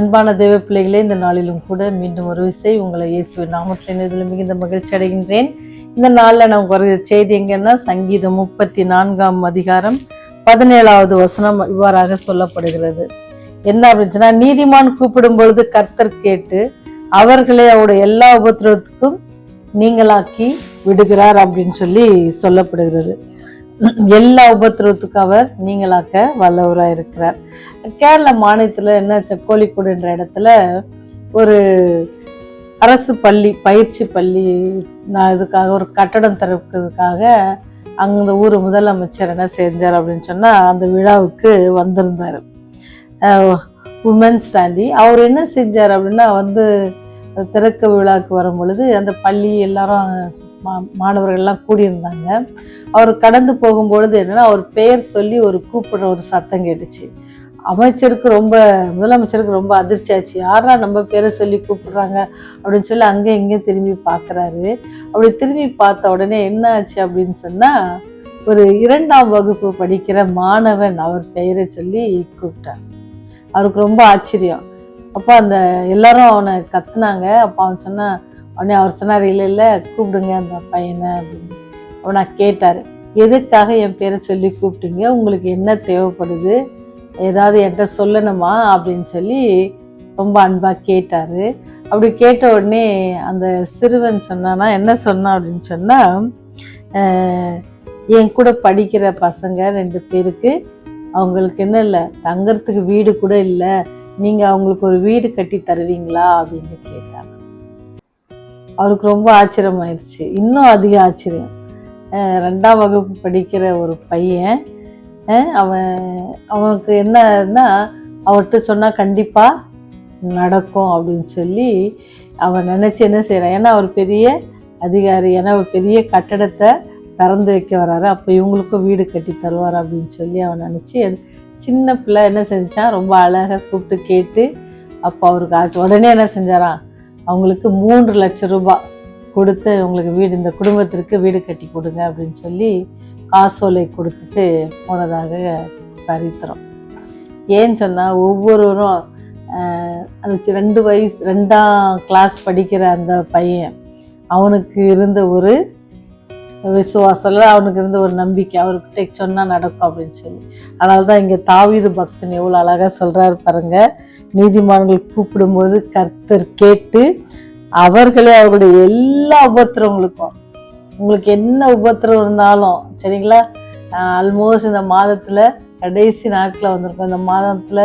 அன்பான தேவ பிள்ளைகளே இந்த நாளிலும் கூட மீண்டும் ஒரு விசை உங்களை இயேசுவின் நாமத்தில் இதில் மிகுந்த மகிழ்ச்சி அடைகின்றேன். இந்த நாளில் நான் ஒரு செய்தி எங்கன்னா சங்கீதம் முப்பத்தி நான்காம் அதிகாரம் பதினேழாவது வசனம் இவ்வாறாக சொல்லப்படுகிறது. என்ன அப்படின்னா நீதிமான் கூப்பிடும் பொழுது கர்த்தர் கேட்டு அவர்களை அவருடைய எல்லா உபத்திரத்துக்கும் நீங்களாக்கி விடுகிறார் அப்படின்னு சொல்லி சொல்லப்படுகிறது. எல்லா உபத்திரத்துக்கும் அவர் நீங்களாக்க வல்லவராக இருக்கிறார். கேரள மாநிலத்தில் என்ன கோழிக்கோடு என்ற இடத்துல ஒரு அரசு பள்ளி பயிற்சி பள்ளி நான் இதுக்காக ஒரு கட்டடம் திறக்கிறதுக்காக அந்த ஊர் முதலமைச்சர் என்ன செஞ்சார் அப்படின்னு சொன்னால் அந்த விழாவுக்கு வந்திருந்தார். உமன்ஸ் தாண்டி அவர் என்ன செஞ்சார் அப்படின்னா வந்து திறக்க விழாவுக்கு வரும் பொழுது அந்த பள்ளி எல்லாரும் மா- மாணவர்கள்லாம் கூடியிருந்தாங்க. அவர் கடந்து போகும்பொழுது என்னன்னா அவர் பெயர் சொல்லி ஒரு கூப்பிடுற ஒரு சத்தம் கேட்டுச்சு. அமைச்சருக்கு ரொம்ப முதலமைச்சருக்கு ரொம்ப அதிர்ச்சி ஆச்சு. யாரா நம்ம பேரை சொல்லி கூப்பிடுறாங்க? அப்படின்னு சொல்லி அங்கே இங்கேயும் திரும்பி பார்க்குறாரு. அப்படி திரும்பி பார்த்த உடனே என்ன ஆச்சு அப்படின்னு சொன்னால் ஒரு இரண்டாம் வகுப்பு படிக்கிற மாணவன் அவர் பெயரை சொல்லி கூப்பிட்டார். அவருக்கு ரொம்ப ஆச்சரியம். அப்போ அந்த எல்லாரும் அவனை கத்துனாங்க. அப்போ அவன் சொன்னான் உடனே அவர் சொன்னார் இல்லை இல்லை கூப்பிடுங்க அந்த பையனை. அப்படின்னு. அவனா கேட்டார் எதுக்காக என் பேரை சொல்லி கூப்பிட்டுங்க? உங்களுக்கு என்ன தேவைப்படுது? ஏதாவது என்கிட்ட சொல்லணுமா? அப்படின்னு சொல்லி ரொம்ப அன்பாக கேட்டார். அப்படி கேட்ட உடனே அந்த சிறுவன் சொன்னானா என்ன சொன்னான் அப்படின்னு சொன்னால் என் கூட படிக்கிற பசங்க ரெண்டு பேருக்கு அவங்களுக்கு என்ன இல்லை தங்கறதுக்கு வீடு கூட இல்லை. நீங்கள் அவங்களுக்கு ஒரு வீடு கட்டி தருவீங்களா? அப்படின்னு கேட்டாங்க. அவருக்கு ரொம்ப ஆச்சரியமாயிருச்சு. இன்னும் அதிக ஆச்சரியம். ரெண்டாம் வகுப்பு படிக்கிற ஒரு பையன் அவன் அவனுக்கு என்னன்னா அவர்கிட்ட சொன்னால் கண்டிப்பாக நடக்கும் அப்படின்னு சொல்லி அவன் நினச்சி என்ன செய்கிறான் ஏன்னா அவர் பெரிய அதிகாரி ஏன்னா ஒரு பெரிய கட்டடத்தை திறந்து வைக்க வராரு. அப்போ இவங்களுக்கும் வீடு கட்டி தருவார் அப்படின்னு சொல்லி அவன் நினச்சி சின்ன பிள்ளை என்ன செஞ்சான் ரொம்ப அழகாக கூப்பிட்டு கேட்டு அப்போ அவருக்கு ஆச்சு உடனே என்ன செஞ்சாரான் அவங்களுக்கு மூன்று லட்சம் ரூபாய் கொடுத்து உங்களுக்கு வீடு இந்த குடும்பத்திற்கு வீடு கட்டி கொடுங்க அப்படின்னு சொல்லி காசோலை கொடுத்துட்டு போனதாக சரித்திரம். ஏன்னு சொன்னால் ஒவ்வொருவரும் அந்த ரெண்டு வயசு ரெண்டாம் கிளாஸ் படிக்கிற அந்த பையன் அவனுக்கு இருந்த ஒரு விசுவாசம்ல அவனுக்கு இருந்த ஒரு நம்பிக்கை. அவர்கிட்ட சொன்னால் நடக்கும் அப்படின்னு சொல்லி. அதனால தான் இங்கே தாவீது பக்தன் எவ்வளோ அழகாக சொல்கிறாரு பாருங்க. நீதிமான்கள் கூப்பிடும்போது கர்த்தர் கேட்டு அவர்களே அவர்களுடைய எல்லா உபத்திரவங்களுக்கும் உங்களுக்கு என்ன உபத்திரம் இருந்தாலும் சரிங்களா? ஆல்மோஸ்ட் இந்த மாதத்தில் கடைசி நாட்டில் வந்திருக்கோம். இந்த மாதத்தில்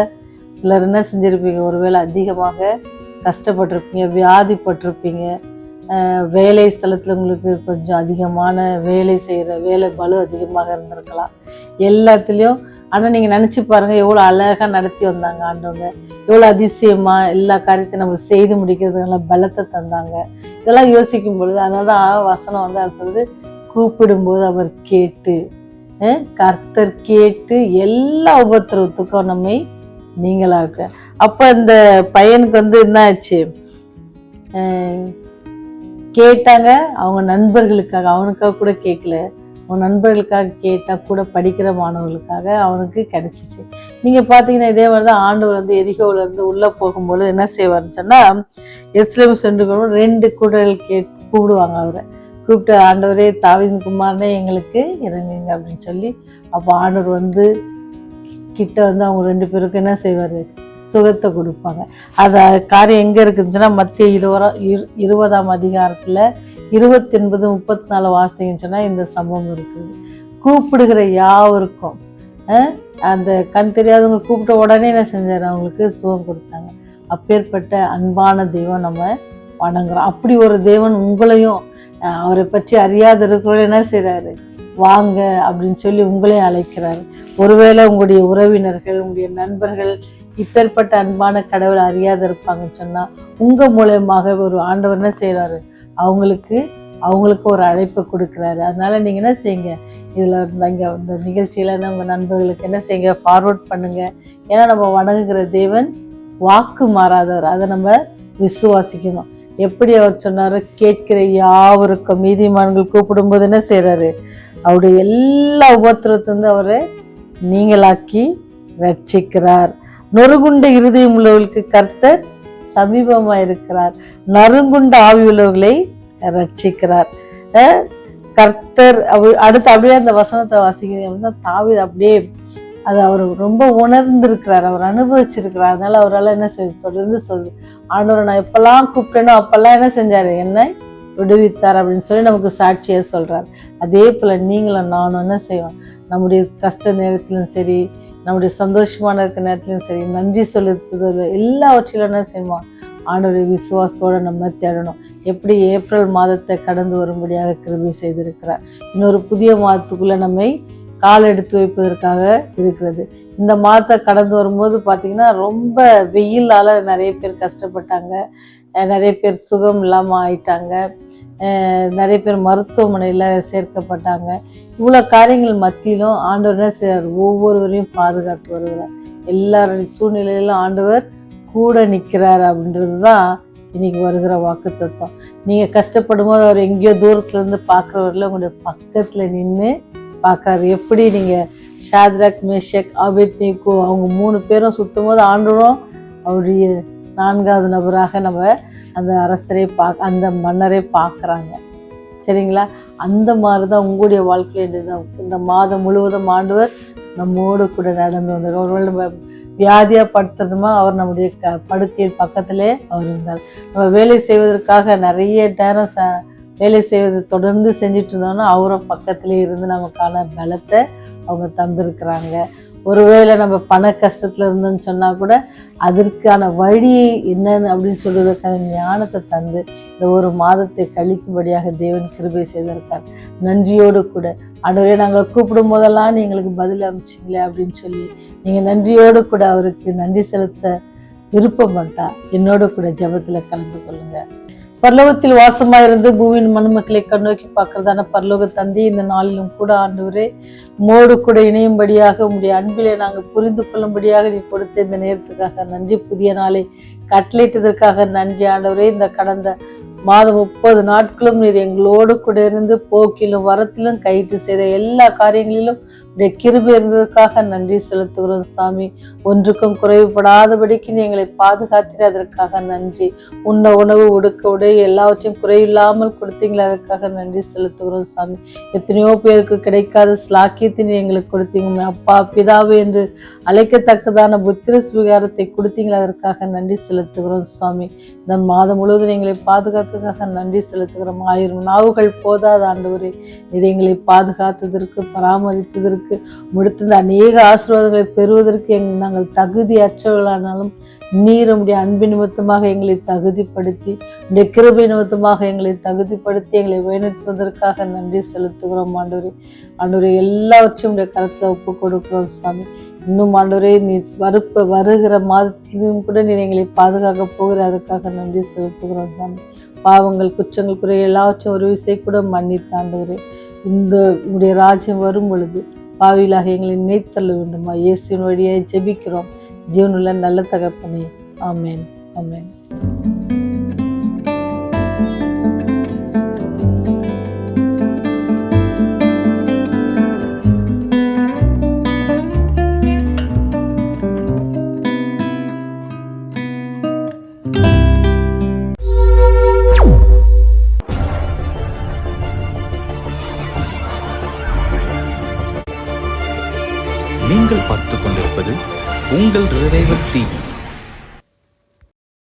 சிலர் என்ன செஞ்சுருப்பீங்க? ஒருவேளை அதிகமாக கஷ்டப்பட்டிருப்பீங்க வியாதிப்பட்டிருப்பீங்க. வேலை ஸ்தலத்தில் உங்களுக்கு கொஞ்சம் அதிகமான வேலை செய்கிற வேலை பலு அதிகமாக இருந்திருக்கலாம். எல்லாத்துலேயும் ஆனால் நீங்கள் நினச்சி பாருங்கள் எவ்வளோ அழகாக நடத்தி வந்தாங்க ஆண்டவங்க. எவ்வளோ அதிசயமாக எல்லா காரியத்தையும் நம்ம செய்து முடிக்கிறதுக்கெல்லாம் பலத்தை தந்தாங்க. இதெல்லாம் யோசிக்கும் பொழுது அதனால தான் வசனம் வந்து அது சொல்லுது கூப்பிடும்போது அவர் கேட்டு கர்த்தர் கேட்டு எல்லா உபத்திரவத்துக்கும் நம்மை நீங்களாக இருக்க அப்போ இந்த பையனுக்கு வந்து என்ன ஆச்சு கேட்டாங்க அவங்க நண்பர்களுக்காக அவனுக்காக கூட கேட்கல அவன் நண்பர்களுக்காக கேட்டால் கூட படிக்கிற மாணவர்களுக்காக அவனுக்கு கிடைச்சிச்சு. நீங்கள் பார்த்தீங்கன்னா இதே மாதிரி தான் ஆண்டவர் வந்து எரிகோவில் இருந்து உள்ளே போகும்போது என்ன செய்வார்னு சொன்னால் எஸ்லேம் சென்று போகும்போது ரெண்டு குடல் கே கூப்பிடுவாங்க அவரை. கூப்பிட்டு ஆண்டவரே தாவின் குமாரனே எங்களுக்கு இறங்குங்க அப்படின்னு சொல்லி அப்போ ஆண்டவர் வந்து கிட்ட வந்து அவங்க ரெண்டு பேருக்கும் என்ன செய்வார்? சுகத்தை கொடுப்பாங்க. அது காரியம் எங்கே இருக்குதுன்னு மத்திய இருவரா இரு இருபதாம் அதிகாரத்தில் இருபத்தி ஒன்பது முப்பத்தி நாலு வார்த்தைன்னு சொன்னால் இந்த சம்பவம் இருக்குது. கூப்பிடுகிற யாவருக்கும் அந்த கண் தெரியாதவங்க கூப்பிட்ட உடனே என்ன செஞ்சார்? அவங்களுக்கு சுகம் கொடுத்தாங்க. அப்பேற்பட்ட அன்பான தெய்வம் நம்ம வணங்குறோம். அப்படி ஒரு தேவன் உங்களையும் அவரை பற்றி அறியாத இருக்கிறவங்க என்ன செய்கிறாரு வாங்க அப்படின்னு சொல்லி உங்களையும் அழைக்கிறாரு. ஒருவேளை உங்களுடைய உறவினர்கள் உங்களுடைய நண்பர்கள் இப்பேற்பட்ட அன்பான கடவுள் அறியாத இருப்பாங்கன்னு சொன்னால் உங்கள் மூலயமாக ஒரு ஆண்டவர் என்ன செய்கிறாரு அவங்களுக்கு அவங்களுக்கு ஒரு அழைப்பை கொடுக்குறாரு. அதனால் நீங்கள் என்ன செய்யுங்க? இதில் இங்கே இந்த நிகழ்ச்சியில் உங்கள் நண்பர்களுக்கு என்ன செய்யுங்க? ஃபார்வர்ட் பண்ணுங்கள் ஏன்னா நம்ம வணங்குகிற தேவன் வாக்கு மாறாதவர். அதை நம்ம விசுவாசிக்கணும். எப்படி அவர் சொன்னாரோ கேட்கிற யாவருக்கும் நீதிமான்கள் கூப்பிடும்போது என்ன செய்கிறாரு அவருடைய எல்லா உபத்திரத்திலிருந்து அவரை நீங்களாக்கி ரட்சிக்கிறார். நொறுகுண்ட இருதயம் உள்ளவர்களுக்கு கர்த்தர் சமீபமாக இருக்கிறார் நறுங்குண்ட ஆவி உள்ளவர்களை ரட்சிக்கிறார் கர்த்தர் அடுத்து அப்படியே அந்த வசனத்தை வாசிக்கிறீங்க அப்படின்னா தாவீது அப்படியே அது அவர் ரொம்ப உணர்ந்திருக்கிறார். அவர் அனுபவிச்சிருக்கிறார். அதனால அவரால் என்ன செய்ய தொடர்ந்து சொல்லு ஆண்டவர் நான் எப்பெல்லாம் கூப்பிட்டேனோ அப்பெல்லாம் என்ன செஞ்சார்? என்னை விடுவித்தார் அப்படின்னு சொல்லி நமக்கு சாட்சியாக சொல்கிறார் அதே போல் நீங்களும் நானும் என்ன செய்வோம்? நம்முடைய கஷ்ட நேரத்திலும் சரி நம்முடைய சந்தோஷமான இருக்க நேரத்துலையும் சரி நன்றி செலுத்துதல் எல்லாவற்றிலும் என்ன செய்வோம். ஆண்டோடைய விசுவாசத்தோடு நம்ம தேடணும். எப்படி ஏப்ரல் மாதத்தை கடந்து வரும்படியாக கிருபி செய்திருக்கிறார். இன்னொரு புதிய மாதத்துக்குள்ளே நம்மை கால் எடுத்து வைப்பதற்காக இருக்கிறது. இந்த மாதத்தை கடந்து வரும்போது பார்த்திங்கன்னா ரொம்ப வெயிலால் நிறைய பேர் கஷ்டப்பட்டாங்க. நிறைய பேர் சுகம் இல்லாமல் ஆயிட்டாங்க. நிறைய பேர் மருத்துவமனையில் சேர்க்கப்பட்டாங்க. இவ்வளோ காரியங்கள் மத்தியிலும் ஆண்டவர் என்ன ஒவ்வொருவரையும் பாதுகாத்து வருகிறார். எல்லாருடைய சூழ்நிலையிலும் ஆண்டவர் கூட நிற்கிறார் அப்படின்றது தான் இன்னைக்கு வருகிற வாக்கு தத்துவம். நீங்கள் கஷ்டப்படும் போது அவர் எங்கேயோ தூரத்துலேருந்து பார்க்குறவரில் உங்களுடைய பக்கத்தில் நின்று பார்க்குறாரு எப்படி நீங்கள் ஷாத்ராக் மேஷக் அபித் நீக்கோ அவங்க மூணு பேரும் சுத்தும் போது ஆண்டவரும் அவருடைய நான்காவது நபராக நம்ம அந்த அரசரை பார்க்க அந்த மன்னரை பார்க்குறாங்க சரிங்களா? அந்த மாதிரி தான் உங்களுடைய வாழ்க்கையில் தான் இந்த மாதம் முழுவதும் ஆண்டவர் நம்மோடு கூட நடந்து வந்தார். ஒருவேளை நம்ம வியாதியாக படுத்துறதுமா அவர் நம்முடைய க படுக்கையின் பக்கத்திலே அவர் இருந்தார். நம்ம வேலை செய்வதற்காக நிறைய நேரம் ச வேலை செய்வது தொடர்ந்து செஞ்சுட்டு இருந்தோம்னா அவரை பக்கத்திலே இருந்து நமக்கான பலத்தை அவங்க தந்திருக்கிறாங்க. ஒருவேளை நம்ம பண கஷ்டத்தில் இருந்தோம்னு சொன்னால் கூட அதற்கான வழி என்னன்னு அப்படின்னு சொல்வதற்கான ஞானத்தை தந்து இந்த ஒரு மாதத்தை கழிக்கும்படியாக தேவன் கிருபை செய்திருக்கார். நன்றியோடு கூட. ஆண்டவரே நாங்கள் கூப்பிடும் போதெல்லாம் நீ எங்களுக்கு பதில் அமைச்சிங்களே அப்படின்னு சொல்லி நீங்கள் நன்றியோடு கூட அவருக்கு நன்றி செலுத்த விருப்பப்பட்டா என்னோட கூட ஜபத்தில் கலந்து கொள்ளுங்க. பரலோகத்தில் வாசமாயிருந்து இருந்து மனுமக்களை கண்ணோக்கி பார்க்கறதான பரலோக தந்தி இந்த நாளிலும் கூட ஆண்டவரே மோடு கூட இணையும்படியாக உங்களுடைய அன்பிலே நாங்கள் புரிந்து கொள்ளும்படியாக நீ கொடுத்த இந்த நேரத்துக்காக நன்றி. புதிய நாளை கட்டளையிட்டதற்காக நன்றி ஆண்டவரே. இந்த கடந்த மாதம் முப்பது நாட்களும் நீர் எங்களோடு கூட இருந்து போக்கிலும் வரத்திலும் கைட்டு செய்த எல்லா காரியங்களிலும் இந்த கிருபி இருந்ததுக்காக நன்றி செலுத்துகிறோம் சாமி. ஒன்றுக்கும் குறைவுபடாதபடிக்கு நீ எங்களை பாதுகாத்தீர் அதற்காக நன்றி. உண்ண உணவு உடுக்க உடை எல்லாவற்றையும் குறையில்லாமல் கொடுத்தீங்களே அதற்காக நன்றி செலுத்துகிறோம் சாமி. எத்தனையோ பேருக்கு கிடைக்காத ஸ்லாக்கியத்தை நீ எங்களுக்கு கொடுத்தீங்க அப்பா பிதாவு என்று அழைக்கத்தக்கதான புத்திர சுவீகாரத்தை கொடுத்தீங்களே அதற்காக நன்றி செலுத்துகிறோம் சுவாமி இந்த மாதம் முழுவதும் எங்களை பாதுகாத்ததுக்காக நன்றி செலுத்துகிறோம். ஆயிரம் நாவுகள் போதாத ஆண்டவரே இதை எங்களை பாதுகாத்ததற்கு பராமரித்ததற்கு முடித்திருந்த அநேக ஆசீர்வாதங்களை பெறுவதற்கு எங் நாங்கள் தகுதியற்றவர்களானாலும் நீர் உடைய அன்பு நிமித்தமாக எங்களை தகுதிப்படுத்தி உடைய கிருபை நிமித்தமாக எங்களை தகுதிப்படுத்தி எங்களை வழிநடத்துவதற்காக நன்றி செலுத்துகிறோம் ஆண்டவரே. ஆண்டவரே எல்லாவற்றையும் உடைய கருத்தில் ஒப்பு கொடுக்கிறோம் சாமி. இன்னும் ஆண்டோரே நீ வருப்ப வருகிற மாதத்திலும் கூட நீ எங்களை பாதுகாக்க போகிற அதற்காக நன்றி செலுத்துகிறோம் சாமி. பாவங்கள் குற்றங்கள் குறை எல்லாவற்றையும் ஒரு விசை கூட மன்னித்தாண்டவரே இந்த உடைய ராஜ்யம் வரும் பொழுது பாவிலாக எங்களை நினைத்தள்ள வேண்டுமா? இயேசுவின் வழியாய் ஜெபிக்கிறோம். ஜீவனுள்ள நல்ல தகப்பனே. ஆமேன். ஆமேன்.